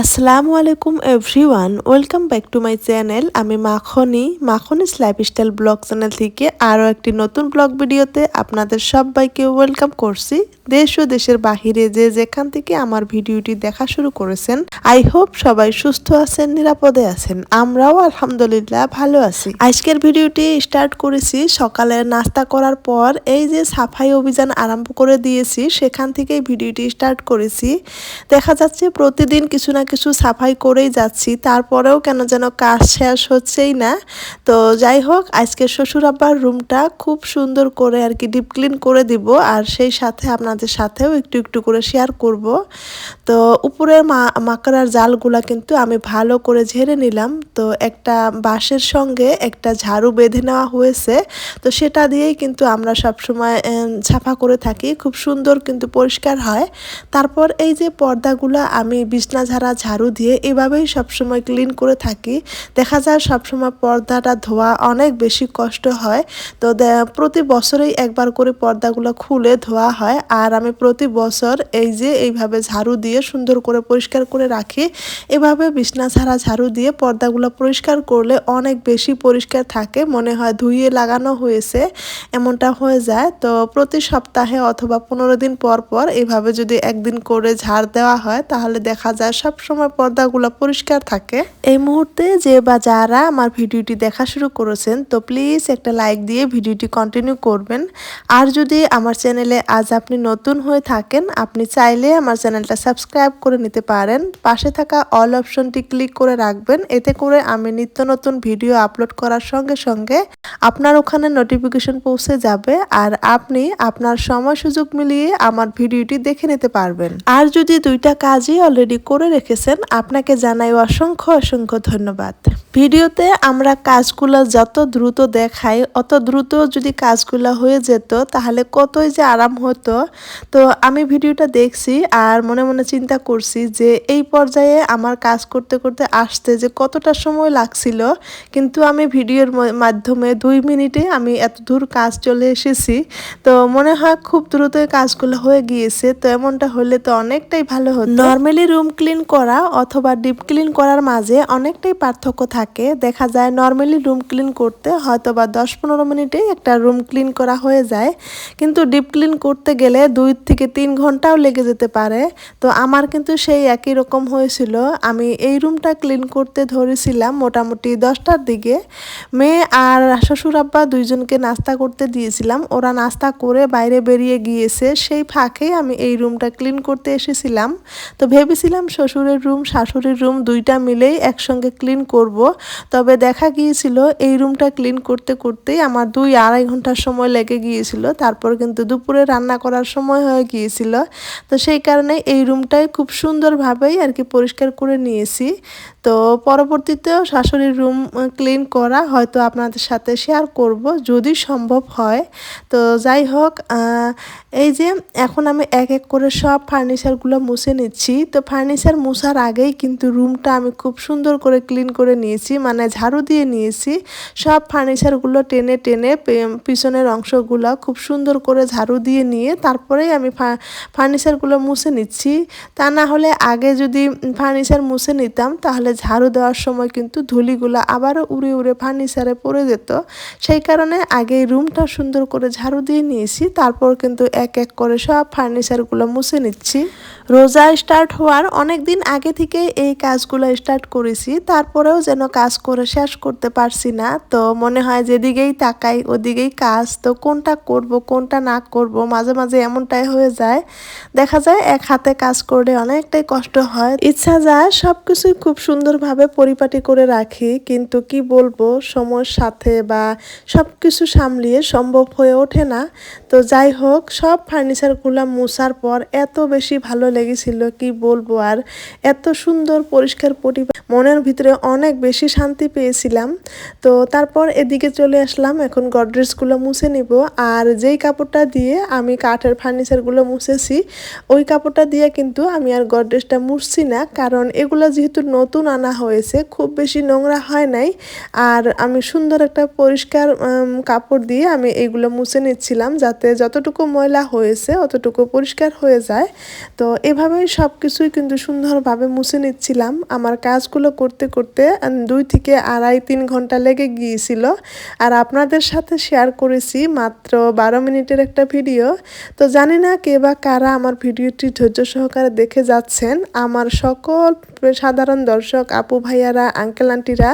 আসসালামু আলাইকুম everyone welcome back to my channel আমি Makhni, Makhni's lifestyle blog channel থেকে আরও একটি নতুন ব্লগ ভিডিওতে আপনাদের সবাইকে ওয়েলকাম করছি। দেশ ও দেশের বাহিরে যে যেখান থেকে আমার ভিডিওটি দেখা শুরু করেছেন আই হোপ সবাই সুস্থ আছেন, নিরাপদে আছেন। আমরাও আলহামদুলিল্লাহ ভালো আছি। আজকের ভিডিওটি স্টার্ট করেছি সকালে নাস্তা করার পর এই যে সাফাই অভিযান আরম্ভ করে দিয়েছি, সেখান থেকেই ভিডিওটি স্টার্ট করেছি। দেখা যাচ্ছে প্রতিদিন কিছু না কিছু সাফাই করেই যাচ্ছি। তারপরেও কেন যেন কাজ শেষ হচ্ছেই না। তো যাই হোক আজকে শ্বশুর আব্বার রুমটা খুব সুন্দর করে আর কি ডিপ ক্লিন করে দিব আর সেই সাথে আপনাদের সাথেও একটু একটু করে শেয়ার করব। তো উপরের মা, মাকড়ার জালগুলা কিন্তু আমি ভালো করে ঝেড়ে নিলাম। তো একটা বাঁশের সঙ্গে একটা ঝাড়ু বেঁধে নেওয়া হয়েছে। তো সেটা দিয়েই কিন্তু আমরা সবসময় ছাফা করে থাকি। খুব সুন্দর কিন্তু পরিষ্কার হয়। তারপর এই যে পর্দাগুলো আমি বিছনা ঝাড়া ঝাড়ু দিয়ে এভাবেই সবসময় ক্লিন করে থাকি। দেখা যায় সবসময় পর্দাটা ধোয়া অনেক বেশি কষ্ট হয়। তো প্রতি বছরেই একবার করে পর্দাগুলো খুলে ধোয়া হয়। আর আমি প্রতি বছর এই যে এইভাবে ঝাড়ু দিয়ে সুন্দর করে পরিষ্কার করে রাখি। এভাবে বিছনা ছাড়া ঝাড়ু দিয়ে পর্দাগুলো পরিষ্কার করলে অনেক বেশি পরিষ্কার থাকে। মনে হয় ধুইয়ে লাগানো হয়েছে, এমনটা হয়ে যায়। তো প্রতি সপ্তাহে অথবা পনেরো দিন পর পর এভাবে যদি একদিন করে ঝাড় দেওয়া হয়, তাহলে দেখা যায় সব সময় পর্দাগুলো পরিষ্কার থাকে। এই মুহূর্তে যে বা যারা আমার ভিডিওটি দেখা শুরু করেছেন, তো প্লিজ একটা লাইক দিয়ে ভিডিওটি কন্টিনিউ করবেন। আর যদি আমার চ্যানেলে আজ আপনি নতুন হয়ে থাকেন, আপনি চাইলে আমার চ্যানেলটা সাবস্ক্রাইব করে নিতে পারেন। পাশে থাকা অল অপশনটি ক্লিক করে রাখবেন। এতে করে আমি নিত্য নতুন ভিডিও আপলোড করার সঙ্গে সঙ্গে আপনার ওখানে নোটিফিকেশন পৌঁছে যাবে আর আপনি আপনার সময় সুযোগ মিলিয়ে আমার ভিডিওটি দেখে নিতে পারবেন। আর যদি দুইটা কাজই অলরেডি করে রেখেছেন আপনাকে জানাই অসংখ্য অসংখ্য ধন্যবাদ। ভিডিওতে আমরা কাজগুলো যত দ্রুত দেখাই, অত দ্রুত যদি কাজগুলো হয়ে যেত, তাহলে কতই যে আরাম হতো। তো আমি ভিডিওটা দেখছি আর মনে মনে চিন্তা করছি যে এই পর্যায়ে আমার কাজ করতে করতে আসতে যে কতটা সময় লাগছিল, কিন্তু আমি ভিডিওর মাধ্যমে দুই মিনিটে আমি এত দূর কাজ চলে এসেছি। তো মনে হয় খুব দ্রুতই কাজগুলো হয়ে গিয়েছে, তো এমনটা হলে তো অনেকটাই ভালো হতো। নর্মালি রুম ক্লিন করা অথবা ডিপ ক্লিন করার মাঝে অনেকটাই পার্থক্য থাকে। দেখা যায় নর্মালি রুম ক্লিন করতে হয়তো বা দশ পনেরো মিনিটে একটা রুম ক্লিন করা হয়ে যায়। কিন্তু ডিপ ক্লিন করতে গেলে দুই থেকে তিন ঘন্টাও লেগে যেতে পারে। তো আমার কিন্তু সেই একই রকম হয়েছিল। আমি এই রুমটা ক্লিন করতে ধরেছিলাম মোটামুটি দশটার দিকে। মেয়ে আর শ্বশুর আব্বা দুইজনকে নাস্তা করতে দিয়েছিলাম। ওরা নাস্তা করে বাইরে বেরিয়ে গিয়েছে। সেই ফাঁকে আমি এই রুমটা ক্লিন করতে এসেছিলাম। তো ভেবেছিলাম শ্বশুরের রুম, শাশুড়ির রুম দুইটা মিলেই একসঙ্গে ক্লিন করব। তবে দেখা গিয়েছিল এই রুমটা ক্লিন করতে করতেই আমার দুই আড়াই ঘণ্টার সময় লেগে গিয়েছিল। তারপর কিন্তু দুপুরে রান্না করার সময় হয়ে গিয়েছিল। তো সেই কারণে এই রুমটাই খুব সুন্দরভাবেই আর কি পরিষ্কার করে নিয়েছি। তো পরবর্তীতেও শাশুড়ির রুম ক্লিন করা হয়তো আপনাদের সাথে শেয়ার করব যদি সম্ভব হয়। তো যাই হোক এই যে এখন আমি এক এক করে সব ফার্নিচারগুলো মুছে নিচ্ছি। তো ফার্নিচার মুছার আগেই কিন্তু রুমটা আমি খুব সুন্দর করে ক্লিন করে নিয়েছি মানে ঝাড়ু দিয়ে নিয়েছি। সব ফার্নিচারগুলো টেনে টেনে পিছনের অংশগুলো খুব সুন্দর করে ঝাড়ু দিয়ে নিয়ে তারপরেই আমি ফার্নিচারগুলো মুছে নিচ্ছি। তা না হলে আগে যদি ফার্নিচার মুছে নিতাম, তাহলে ঝাড়ু দেওয়ার সময় কিন্তু ধুলিগুলো আবারও উড়ে উড়ে ফার্নিচারে পড়ে যেত। সেই কারণে আগে রুমটা সুন্দর করে ঝাড়ু দিয়ে নিয়েছি, তারপর কিন্তু এক এক করে সব ফার্নিচারগুলো মুছে নিচ্ছি। রোজা স্টার্ট হওয়ার অনেক দিন আগে থেকে এই কাজগুলো স্টার্ট করেছি, তারপরেও যেন কাজ করে শেষ করতে পারছি না। তো মনে হয় যেদিকেই তাকাই, ওদিকেই কাজ, তো কোনটা করব, কোনটা না করব, মাঝে মাঝে এমনটাই হয়ে যায়। দেখা যায় এক হাতে কাজ করলে অনেকটাই কষ্ট হয়। ইচ্ছা যায় সব কিছুই খুব সুন্দরভাবে পরিপাটি করে রাখি, কিন্তু কি বলব, সময়ের সাথে বা সব কিছু সামলিয়ে সম্ভব হয়ে ওঠে না। তো যাই হোক, সব ফার্নিচারগুলো মোছার পর এত বেশি ভালো লেগেছিল, কি বলব আর? এত সুন্দর পরিষ্কার পরিবেশ মনের ভিতরে অনেক বেশি শান্তি পেয়েছিলাম। তো তারপর এদিকে চলে আসলাম, এখন গডরেজগুলো মুছে নিব। আর যেই কাপড়টা দিয়ে আমি কাঠের ফার্নিচারগুলো মুছেছি, ওই কাপড়টা দিয়ে কিন্তু আমি আর গডরেজটা মুছছি না। কারণ এগুলো যেহেতু নতুন আনা হয়েছে, খুব বেশি নোংরা হয় নাই। আর আমি সুন্দর একটা পরিষ্কার কাপড় দিয়ে আমি এগুলো মুছে নিচ্ছিলাম যাতে যতটুকু ময়লা হয়েছে, অতটুকু পরিষ্কার হয়ে যায়। তো এভাবেই সব কিছুই কিন্তু সুন্দরভাবে মুছে নিচ্ছিলাম। আমার কাজগুলো করতে করতে দুই থেকে আড়াই, তিন ঘণ্টা লেগে গিয়েছিল। আর আপনাদের সাথে শেয়ার করেছি মাত্র বারো মিনিটের একটা ভিডিও তো জানি না কে বা কারা আমার ভিডিওটি ধৈর্য সহকারে দেখে যাচ্ছেন। আমার সকল সাধারণ দর্শক, আপু ভাইয়ারা আঙ্কেল আন্টিরা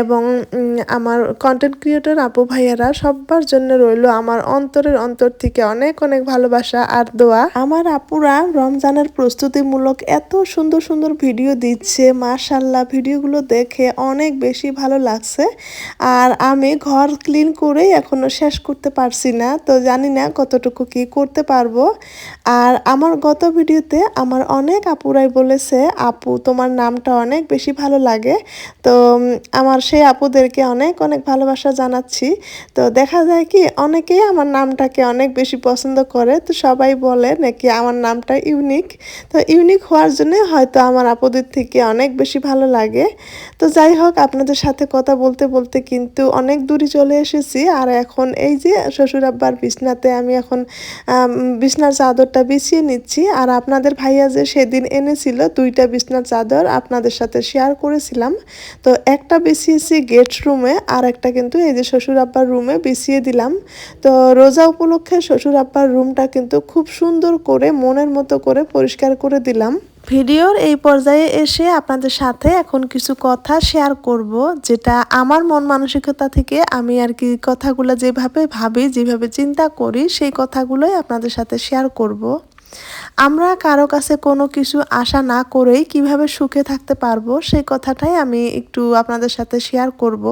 এবং আমার কন্টেন্ট ক্রিয়েটর আপু ভাইয়ারা সবার জন্য রইল আমার অন্তরের অন্তর থেকে অনেক অনেক ভালোবাসা আর দোয়া। আমার আপুরা রমজানের প্রস্তুতিমূলক এত সুন্দর সুন্দর ভিডিও দিচ্ছে। মাশাল্লাহ ভিডিওগুলো দেখে অনেক বেশি ভালো লাগছে। আর আমি ঘর ক্লিন করেই এখনও শেষ করতে পারছি না, তো জানি না কতটুকু কি করতে পারব। আর আমার গত ভিডিওতে আমার অনেক আপুরাই বলেছে, আপু, তোমার নামটা অনেক বেশি ভালো লাগে। তো আমার সেই আপুদেরকে অনেক অনেক ভালোবাসা জানাচ্ছি। তো দেখা যায় কি, অনেকেই আমার নামটাকে অনেক বেশি পছন্দ করে, তো সবাই বলে নাকি আমার নামটা ইউনিক। তো ইউনিক হওয়ার জন্য হয়তো আমার আপুদের থেকে অনেক বেশি ভালো লাগে। তো যাই হোক, আপনাদের সাথে কথা বলতে বলতে কিন্তু অনেক দূরে চলে এসেছি। আর এখন এই যে শ্বশুর আব্বার বিছনাতে আমি এখন বিছনার চাদরটা বিছিয়ে নিচ্ছি। আর আপনাদের ভাইয়া যে সেদিন এনেছিল দুইটা বিছনার চাদর আপনাদের সাথে শেয়ার করেছিলাম। তো একটা বিছিয়েছি গেট রুমে, আর একটা কিন্তু এই যে শ্বশুর আব্বার রুমে বিছিয়ে দিলাম। তো রোজা উপলক্ষে শ্বশুর আব্বার রুমটা কিন্তু খুব সুন্দর করে, মনের মতো করে পরিষ্কার করে দিলাম। ভিডিওর এই পর্যায়ে এসে আপনাদের সাথে এখন কিছু কথা শেয়ার করব, যেটা আমার মন মানসিকতা থেকে আমি আর কি কথাগুলো যেভাবে ভাবি, যেভাবে চিন্তা করি, সেই কথাগুলোই আপনাদের সাথে শেয়ার করব। আমরা কারও কাছে কোনো কিছু আশা না করেই কীভাবে সুখে থাকতে পারব, সেই কথাটাই আমি একটু আপনাদের সাথে শেয়ার করব।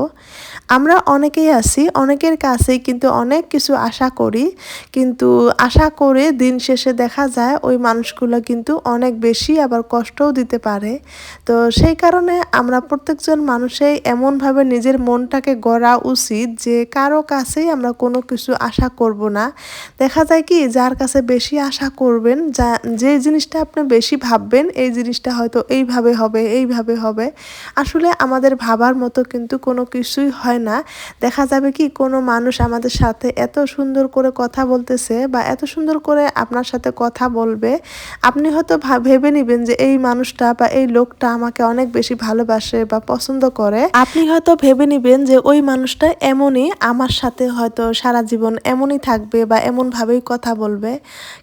আমরা অনেকেই আছি, অনেকের কাছেই কিন্তু অনেক কিছু আশা করি, কিন্তু আশা করে দিন শেষে দেখা যায় ওই মানুষগুলো কিন্তু অনেক বেশি আবার কষ্টও দিতে পারে। তো সেই কারণে আমরা প্রত্যেকজন মানুষেই এমনভাবে নিজের মনটাকে গড়া উচিত যে কারও কাছেই আমরা কোনো কিছু আশা করব না। দেখা যায় কি, যার কাছে বেশি আশা করবেন যা, যে জিনিসটা আপনি বেশি ভাববেন, এই জিনিসটা হয়তো এইভাবে হবে এইভাবে হবে। আসলে আমাদের ভাবার মতো কিন্তু কোনো কিছুই হয় না। দেখা যাবে কি, কোনো মানুষ আমাদের সাথে এত সুন্দর করে কথা বলতেছে বা এত সুন্দর করে আপনার সাথে কথা বলবে, আপনি হয়তো ভেবে নেবেন যে এই মানুষটা বা এই লোকটা আমাকে অনেক বেশি ভালোবাসে বা পছন্দ করে। আপনি হয়তো ভেবে নেবেন যে ওই মানুষটা এমনই আমার সাথে হয়তো সারা জীবন এমনই থাকবে বা এমনভাবেই কথা বলবে।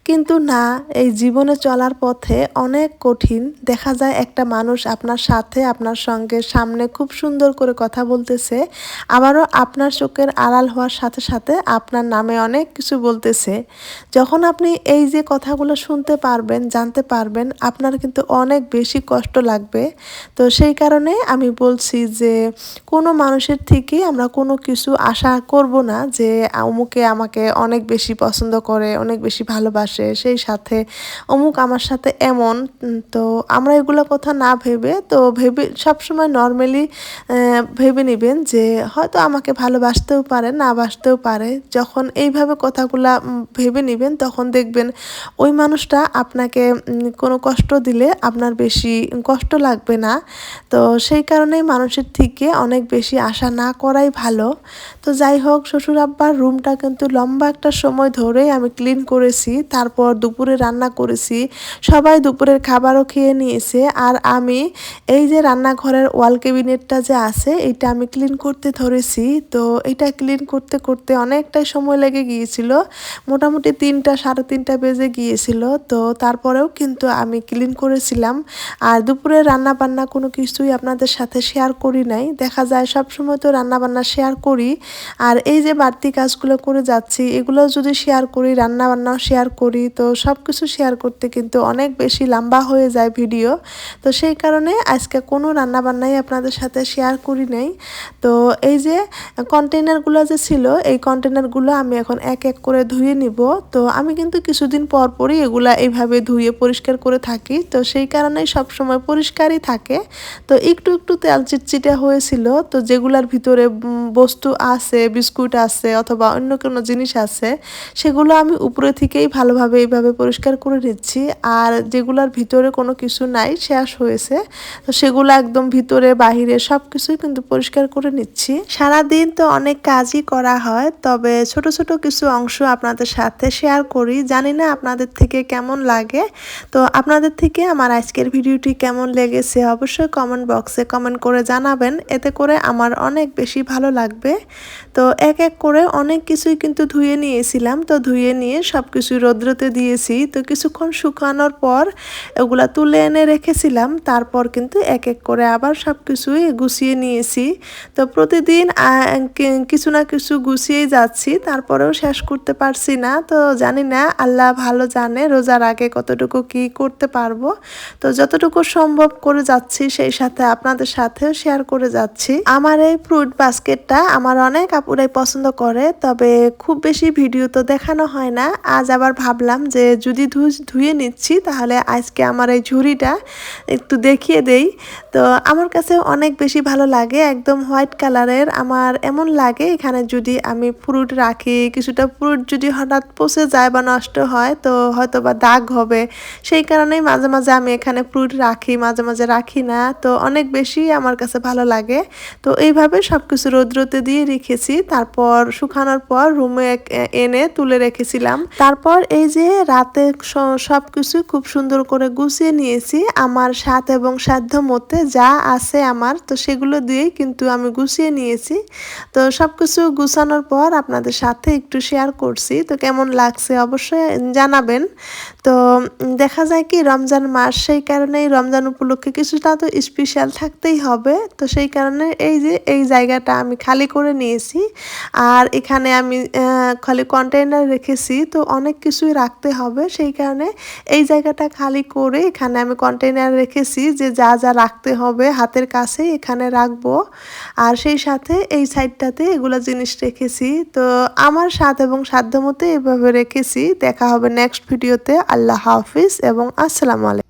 কিন্তু না এই জীবনে চলার পথে অনেক কঠিন। দেখা যায় একটা মানুষ আপনার সাথে, আপনার সঙ্গে সামনে খুব সুন্দর করে কথা বলতেছে, আবারও আপনার চোখের আড়াল হওয়ার সাথে সাথে আপনার নামে অনেক কিছু বলতেছে। যখন আপনি এই যে কথাগুলো শুনতে পারবেন, জানতে পারবেন, আপনার কিন্তু অনেক বেশি কষ্ট লাগবে। তো সেই কারণে আমি বলছি যে, কোনো মানুষের থেকে আমরা কোনো কিছু আশা করব না যে অমুকে আমাকে অনেক বেশি পছন্দ করে, অনেক বেশি ভালোবাসে, সেই সাথে অমুক আমার সাথে এমন তো আমরা এগুলো কথা না ভেবে, তো ভেবে, সবসময় নর্মালি ভেবে নেবেন যে হয়তো আমাকে ভালোবাসতেও পারে, না বাসতেও পারে। যখন এইভাবে কথাগুলা ভেবে নেবেন, তখন দেখবেন ওই মানুষটা আপনাকে কোনো কষ্ট দিলে আপনার বেশি কষ্ট লাগবে না। তো সেই কারণেই মানুষের থেকে অনেক বেশি আশা না করাই ভালো। তো যাই হোক, শ্বশুর আব্বার রুমটা কিন্তু লম্বা একটা সময় ধরেই আমি ক্লিন করেছি। তারপর দুপুরে রান্না করেছি। সবাই দুপুরের খাবারও খেয়ে নিয়েছে। আর আমি এই যে রান্নাঘরের ওয়াল ক্যাবিনেটটা যে আছে, এটা আমি ক্লিন করতে ধরেছি। তো এটা ক্লিন করতে করতে অনেকটাই সময় লেগে গিয়েছিল। মোটামুটি তিনটা, সাড়ে তিনটা বেজে গিয়েছিল। তো তারপরেও কিন্তু আমি ক্লিন করেছিলাম। আর দুপুরে রান্না বান্না কোনো কিছুই আপনাদের সাথে শেয়ার করি নাই। দেখা যায় সব সময় তো রান্না বান্না শেয়ার করি। আর এই যে বাড়তি কাজগুলো করে যাচ্ছি এগুলো যদি শেয়ার করি রান্না বান্নাও শেয়ার করি, তো সব কিছু শেয়ার করতে কিন্তু অনেক বেশি লম্বা হয়ে যায় ভিডিও তো সেই কারণে আজকে কোনো রান্নাবান্নাই আপনাদের সাথে শেয়ার করি নাই। তো এই যে কন্টেনারগুলো যে ছিল, এই কন্টেনারগুলো আমি এখন এক এক করে ধুয়ে নিব। তো আমি কিন্তু কিছুদিন পর পরই এগুলা এইভাবে ধুয়ে পরিষ্কার করে থাকি। তো সেই কারণেই সবসময় পরিষ্কারই থাকে। তো একটু একটু তেল চিটচিটে হয়েছিল। তো যেগুলার ভিতরে বস্তু আছে, বিস্কুট আছে অথবা অন্য কোনো জিনিস আছে, সেগুলো আমি উপরে থেকেই ভালোভাবে এইভাবে পরিষ্কার করে নিচ্ছি। আর যেগুলার ভিতরে কোনো কিছু নাই, শেষ হয়েছে। তো সেগুলো একদম ভিতরে, বাহিরে সব কিছুই কিন্তু পরিষ্কার করে নিচ্ছি। সারাদিন তো অনেক কাজই করা হয়, তবে ছোট ছোট কিছু অংশ আপনাদের সাথে শেয়ার করি। জানি না আপনাদের থেকে কেমন লাগে। তো আপনাদের থেকে আমার আজকের ভিডিওটি কেমন লেগেছে অবশ্যই কমেন্ট বক্সে কমেন্ট করে জানাবেন। এতে করে আমার অনেক বেশি ভালো লাগবে। তো এক এক করে অনেক কিছুই কিন্তু ধুয়ে নিয়েছিলাম। তো ধুয়ে নিয়ে সব কিছু রৌদ্রতে দিয়েছি। তো কিছুক্ষণ শুকানোর পর ওগুলা তুলে এনে রেখেছিলাম। তারপর কিন্তু এক এক করে আবার সব কিছুই গুছিয়ে নিয়েছি। তো প্রতিদিন কিছু না কিছু গুছিয়েই যাচ্ছি। তারপরেও শেষ করতে পারছি না। তো জানি না, আল্লাহ ভালো জানে রোজার আগে কতটুকু কি করতে পারব। তো যতটুকু সম্ভব করে যাচ্ছি, সেই সাথে আপনাদের সাথেও শেয়ার করে যাচ্ছি। আমার এই ফ্রুট বাস্কেটটা আমার অনেক আপুরাই পছন্দ করে, তবে খুব বেশি ভিডিও তো দেখানো হয় না। আজ আবার ভাবলাম যে যদি ধুয়ে নিচ্ছি, তাহলে আজকে আমার এই ঝুড়িটা একটু দেখিয়ে দেই। তো আমার কাছে অনেক বেশি ভালো লাগে, একদম হোয়াইট কালারের। আমার এমন লাগে এখানে যদি আমি ফ্রুট রাখি, কিছুটা ফ্রুট যদি হঠাৎ পচে যায় বা নষ্ট হয়, তো হয়তো বা দাগ হবে। সেই কারণেই মাঝে মাঝে আমি এখানে ফ্রুট রাখি, মাঝে মাঝে রাখি না। তো অনেক বেশি আমার কাছে ভালো লাগে। তো এইভাবে সব কিছু রৌদ্রতে দিয়ে রেখেছি। তারপর শুকানোর পর রুমে এনে তুলে রেখেছিলাম। তারপর এই যে রাতে সব কিছু খুব সুন্দর করে গুছিয়ে নিয়েছি। আমার স্বাদ এবং সাধ্য মতে যা আছে আমার, তো সেগুলো দিয়েই কিন্তু আমি গুছিয়ে নিয়েছি। তো সব কিছু গুছানোর পর আপনাদের সাথে একটু শেয়ার করছি। তো কেমন লাগছে অবশ্যই জানাবেন। তো দেখা যায় কি রমজান মাস, সেই কারণেই রমজান উপলক্ষে কিছুটা তো স্পেশাল থাকতেই হবে। তো সেই কারণে এই যে এই জায়গাটা আমি খালি করে নিয়েছি। আর এখানে আমি খালি কন্টেনার রেখেছি, তো অনেক কিছুই রাখতে হবে। সেই কারণে এই জায়গাটা খালি করে এখানে আমি কন্টেনার রেখেছি যে যা যা রাখতে হবে হাতের কাছে এখানে রাখব। আর সেই সাথে এই সাইডটাতে এগুলো জিনিস রেখেছি। তো আমার স্বাদ এবং সাধ্য মতো এভাবে রেখেছি। দেখা হবে নেক্সট ভিডিওতে আল্লাহ হাফিজ এবং আসসালামু আলাইকুম।